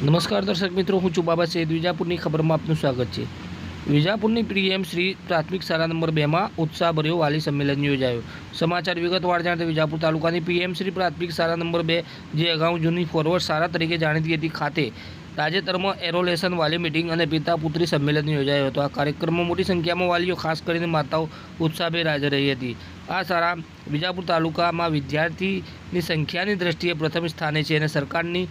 નમસ્કાર દર્શક મિત્રો, હું ચુબાબા સૈદ વિજાપુરની ખબરમાં આપનું સ્વાગત છે. વિજાપુરની પ્રીએમ શ્રી પ્રાથમિક શાળા નંબર બેમાં ઉત્સાહભર્યો વાલી સંમેલન યોજાયો. સમાચાર વિગતવાર જાણતા વિજાપુર તાલુકાની પીએમ શ્રી પ્રાથમિક શાળા નંબર બે, જે અગાઉ જૂની ફોરવર્ડ શાળા તરીકે જાણીતી હતી, ખાતે તાજેતરમાં એરોલેશન વાલી મિટિંગ અને પિતા પુત્રી સંમેલન યોજાયો હતો. આ કાર્યક્રમમાં મોટી સંખ્યામાં વાલીઓ, ખાસ કરીને માતાઓ, ઉત્સાહભેર હાજર રહી હતી. આ શાળા વિજાપુર તાલુકામાં વિદ્યાર્થીની સંખ્યાની દ્રષ્ટિએ પ્રથમ સ્થાને છે અને સરકારની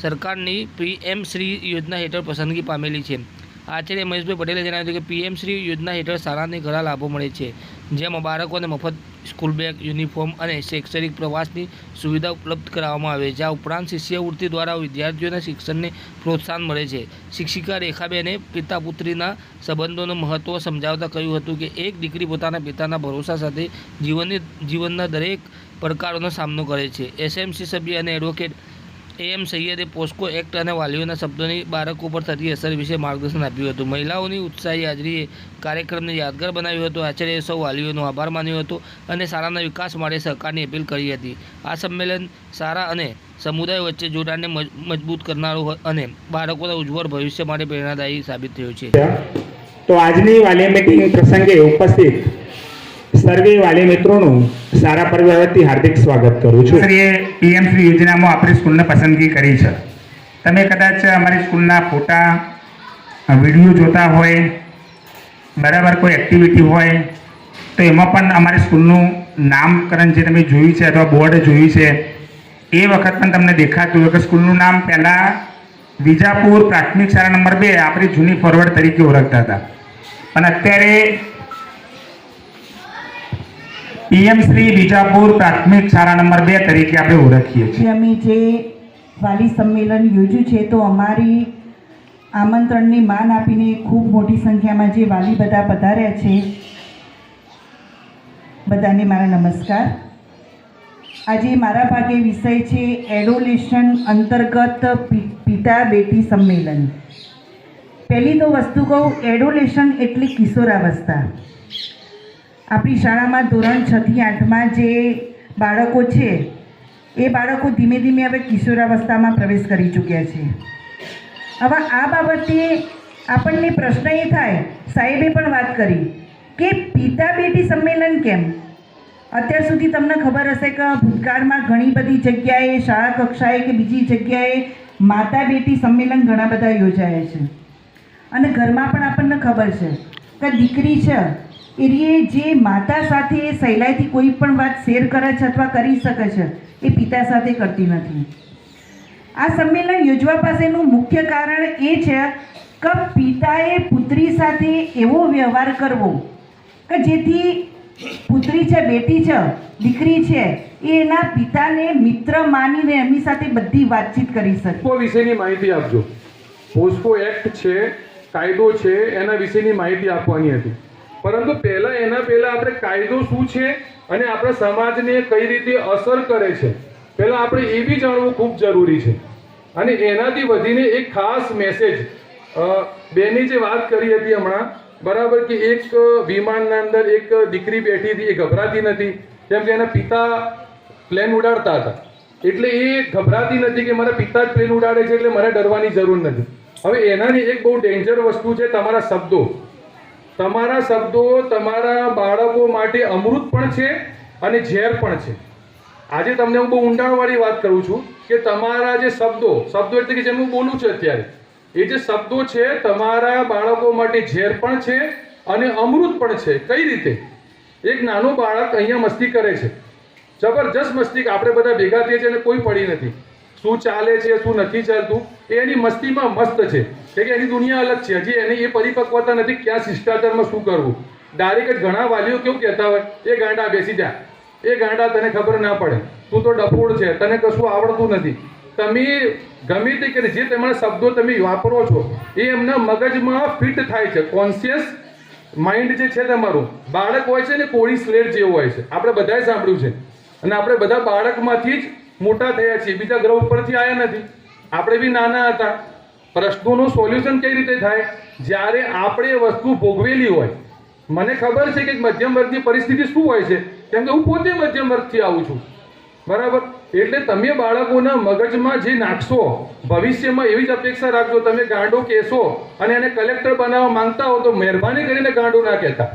સરકારની પીએમ શ્રી યોજના હેઠળ પસંદગી પામેલી છે. આચાર્ય મહેશભાઈ પટેલે જણાવ્યું હતું કે પીએમ શ્રી યોજના હેઠળ શાળાને ઘણા લાભો મળે છે, જેમાં બાળકોને મફત સ્કૂલ બેગ, યુનિફોર્મ અને શૈક્ષણિક પ્રવાસની સુવિધા ઉપલબ્ધ કરાવવામાં આવે છે આ ઉપરાંત શિષ્યવૃત્તિ દ્વારા વિદ્યાર્થીઓના શિક્ષણને પ્રોત્સાહન મળે છે. શિક્ષિકા રેખાબેને પિતા પુત્રીના સંબંધોનું મહત્ત્વ સમજાવતા કહ્યું હતું કે એક દીકરી પોતાના પિતાના ભરોસા સાથે જીવનની, જીવનના દરેક પડકારોનો સામનો કરે છે. એસએમસી સભ્ય અને એડવોકેટ એએમ સૈયદે પોસ્કો એક્ટ અને વાલીઓના શબ્દોની બાળકો પર થતી અસર વિશે માર્ગદર્શન આપ્યું હતું. મહિલાઓની ઉત્સાહી હાજરીએ કાર્યક્રમને યાદગાર બનાવ્યો હતો. આચાર્યએ સૌ વાલીઓનો આભાર માન્યો હતો અને શાળાના વિકાસ માટે સહકારની અપીલ કરી હતી. આ સંમેલન શાળા અને સમુદાય વચ્ચે જોડાણને મજબૂત કરનારું અને બાળકોના ઉજ્જવળ ભવિષ્ય માટે પ્રેરણાદાયી સાબિત થયું છે. તો આજની વાલી મીટિંગ પ્રસંગે ઉપસ્થિત સર્વે વાલી મિત્રોનું સારા પરિવારથી હાર્દિક સ્વાગત કરું છું. શ્રીએ પીએમસી યોજનામાં આપણી સ્કૂલને પસંદગી કરી છે. તમે કદાચ અમારી સ્કૂલના ફોટા વીડિયો જોતા હોય, બરાબર કોઈ એક્ટિવિટી હોય, તો એમાં પણ અમારી સ્કૂલનું નામકરણ જે તમે જોયું છે અથવા બોર્ડ જોયું છે, એ વખત પણ તમને દેખાતું હોય કે સ્કૂલનું નામ પહેલાં વિજાપુર પ્રાથમિક શાળા નંબર બે આપણી જૂની ફોરવર્ડ તરીકે ઓળખતા હતા. પણ અત્યારે પીએમ શ્રી વિજાપુર પ્રાથમિક શાળા નંબર બે તરીકે આપણે ઓળખીએ છીએ. અમે જે વાલી સંમેલન યોજ્યું છે તો અમારી આમંત્રણને માન આપીને ખૂબ મોટી સંખ્યામાં જે વાલી બધા પધાર્યા છે, બધાને મારા નમસ્કાર. આજે મારા ભાગે વિષય છે એડોલેશન અંતર્ગત પિતા બેટી સંમેલન. પહેલી તો વસ્તુ કહું, એડોલેશન એટલે કિશોરાવસ્થા. આપણી શાળામાં ધોરણ છથી આઠમાં જે બાળકો છે, એ બાળકો ધીમે ધીમે હવે કિશોરાવસ્થામાં પ્રવેશ કરી ચૂક્યા છે. હવે આ બાબતે આપણને પ્રશ્ન એ થાય, સાહેબે પણ વાત કરી કે પિતા બેટી સંમેલન કેમ? અત્યાર સુધી તમને ખબર હશે કે ભૂતકાળમાં ઘણી બધી જગ્યાએ શાળા કક્ષાએ કે બીજી જગ્યાએ માતા બેટી સંમેલન ઘણા બધા યોજાયા છે. અને ઘરમાં પણ આપણને ખબર છે કે દીકરી છે એ જે માતા સાથે સહેલાઈથી કોઈ પણ વાત શેર કરે છે અથવા કરી શકે છે, એ પિતા સાથે કરતી નથી. આ સંમેલન યોજવા પાસેનું મુખ્ય કારણ એ છે કે પિતાએ પુત્રી સાથે એવો વ્યવહાર કરવો કે જેથી પુત્રી છે, બેટી છે, દીકરી છે, એ એના પિતાને મિત્ર માનીને એમની સાથે બધી વાતચીત કરી શકે. વિશેની માહિતી આપજો. પોસ્કો એક્ટ છે, કાયદો છે, એના વિશેની માહિતી આપવાની હતી. પરંતુ પહેલા એના પહેલા આપણે કાયદો શું છે અને આપણા સમાજને કઈ રીતે અસર કરે છે? પહેલા આપણે એ બી જાણવું ખૂબ જરૂરી છે. અને એનાથી વધીને એક ખાસ મેસેજ બેની જે વાત કરી હતી હમણાં, બરાબર કે એક વિમાનના અંદર એક દીકરી બેઠી હતી, એ ગભરાતી નથી. કેમ કે એના પિતા પ્લેન ઉડાડતા હતા. એટલે એ ગભરાતી નથી કે મારા પિતા જ પ્લેન ઉડાડે છે એટલે મારે ડરવાની જરૂર નથી. હવે એનાની એક બહુ ડેન્જર વસ્તુ છે તમારા શબ્દો. તમારા શબ્દો તમારા બાળકો માટે અમૃત પણ છે અને ઝેર પણ છે. આજે તમને હું બહુ ઊંડાણવાળી વાત કરું છું કે તમારા જે શબ્દો શબ્દો એટલે કે જેમ હું બોલું છું અત્યારે, એ જે શબ્દો છે તમારા બાળકો માટે ઝેર પણ છે અને અમૃત પણ છે. કઈ રીતે? એક નાનું બાળક અહીંયા મસ્તી કરે છે. જબરજસ્ત મસ્તી આપણે બધા ભેગા થઈએ છીએ અને કોઈ પડી નથી. શું ચાલે છે, શું નથી ચાલતું, એ એની મસ્તીમાં મસ્ત છે. કે એની દુનિયા અલગ છે. હજી એની એ પરિપક્વતા નથી ક્યાં શિષ્ટાચારમાં શું કરવું. ડાયરેક્ટ ઘણા વાલીઓ કેવું કહેતા હોય, એ ગાંડા બેસી જા. એ ગાંડા તને ખબર ના પડે. તું તો ડફોડ છે. તને કશું આવડતું નથી. તમે ગમે તે કરી, જે તમારા શબ્દો તમે વાપરો છો, એ એમના મગજમાં ફિટ થાય છે. કોન્શિયસ માઇન્ડ જે છે તમારું, બાળક હોય છે ને કોળી સ્લેટ જેવું હોય છે. આપણે બધાએ સાંભળ્યું છે. અને આપણે બધા બાળકમાંથી જ મોટા થયા છીએ, બીજા ગ્રહ ઉપરથી આવ્યા નથી. આપણે બી નાના હતા. પ્રશ્નોનું સોલ્યુશન કઈ રીતે થાય? જ્યારે આપણે વસ્તુ ભોગવેલી હોય, મને ખબર છે કે મધ્યમ વર્ગની પરિસ્થિતિ શું હોય છે? કેમ કે હું પોતે મધ્યમ વર્ગથી આવું છું. બરાબર? એટલે તમે બાળકોના મગજમાં જે નાખશો, ભવિષ્યમાં એવી જ અપેક્ષા રાખજો, તમે ગાંડો કહેશો અને એને કલેક્ટર બનાવવા માંગતા હો તો મહેરબાની કરીને ગાંડો ના કહેતા.